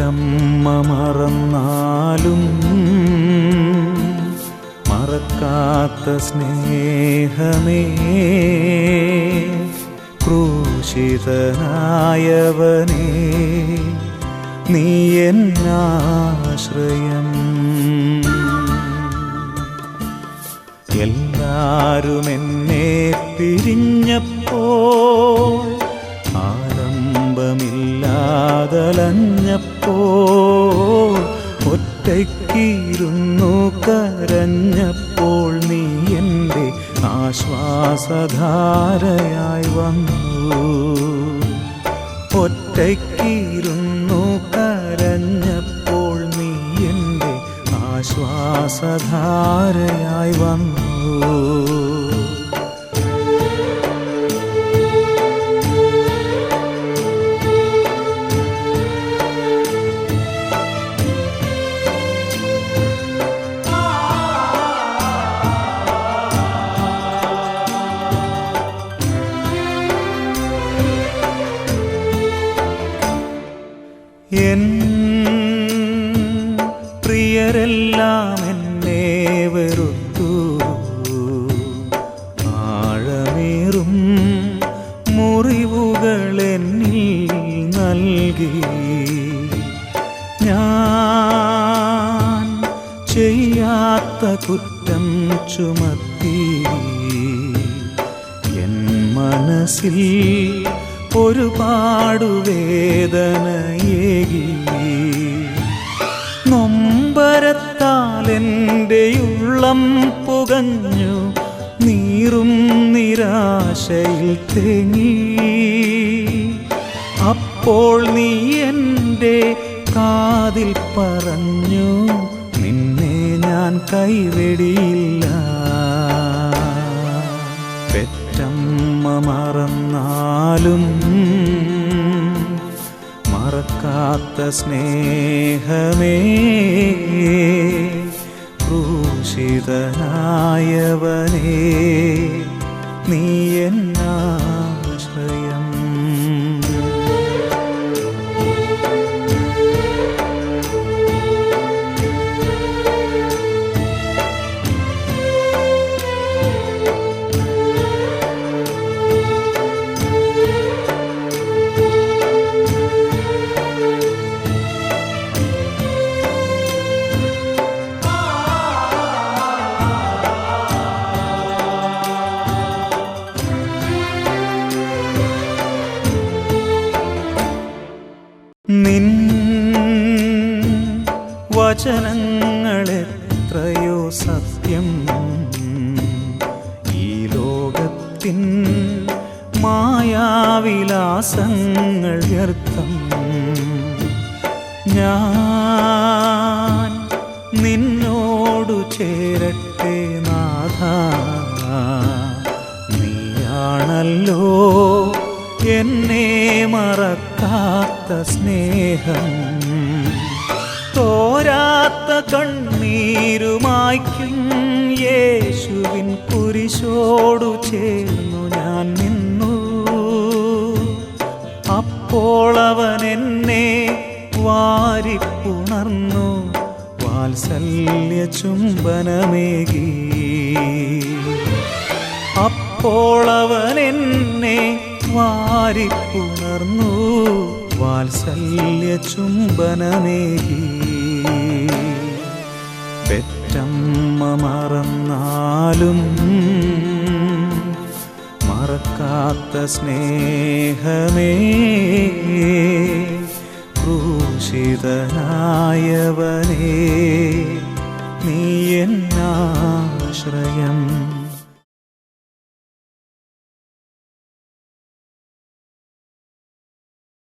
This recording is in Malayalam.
പെറ്റമ്മ മറന്നാലും മറക്കാത്ത സ്നേഹമേ ക്രൂശിതനായവനേ നീ എന്നാശ്രയം. എല്ലാരും എന്നെ പിരിഞ്ഞപ്പോൾ ആലംബമില്ലാതലഞ്ഞപ്പോൾ ഒറ്റയ്ക്കിരുന്നു കരഞ്ഞപ്പോൾ നീ എന്റെ ആശ്വാസധാരയായി വന്നു. ഒറ്റയ്ക്കിരുന്നു കരഞ്ഞപ്പോൾ നീ എന്റെ ആശ്വാസധാരയായി വന്നു. എൻ പ്രിയരെല്ലാം എന്നെ വെറുത്തു. ആഴമേറും മുറിവുകൾ എന്നിൽ നൽകി. ഞാൻ ചെയ്യാത്ത കുറ്റം ചുമത്തി. എൻ മനസ്സിൽ ഒരുപാട് വേദനയേകി. നൊമ്പരത്താൽ എന്റെ ഉള്ളം പുകഞ്ഞു നീറും നിരാശയിൽ തേങ്ങി. അപ്പോൾ നീ എന്റെ കാതിൽ പറഞ്ഞു നിന്നെ ഞാൻ കൈവെടിയില്ല. പെറ്റമ്മ മറന്നാലും മറക്കാത്ത സ്നേഹമേ. ക്രൂശിതനായവനേ. വചനങ്ങളെത്രയോ സത്യം. ഈ ലോകത്തിൻ മായാവിലാസങ്ങൾ വ്യർത്ഥം. ഞാൻ നിന്നോടു ചേരട്ടെ നാഥ. നീയാണല്ലോ എന്നെ മറക്കാത്ത സ്നേഹം. തോരാത്ത കണ്ണീരുമായ്ക്കും യേശുവിൻ കുരിശോടു ചേർന്നു ഞാൻ നിന്നു. അപ്പോൾ അവൻ എന്നെ വാരിപ്പുണർന്നു വാത്സല്യ ചുംബനമേകി അപ്പോൾ അവൻ എന്നെ വാരിപ്പുണർന്നു വാത്സല്യ ചുംബനമേകി പെറ്റമ്മ മറന്നാലും മറക്കാത്ത സ്നേഹമേ ക്രൂശിതനായവനേ നീ എന്നാശ്രയം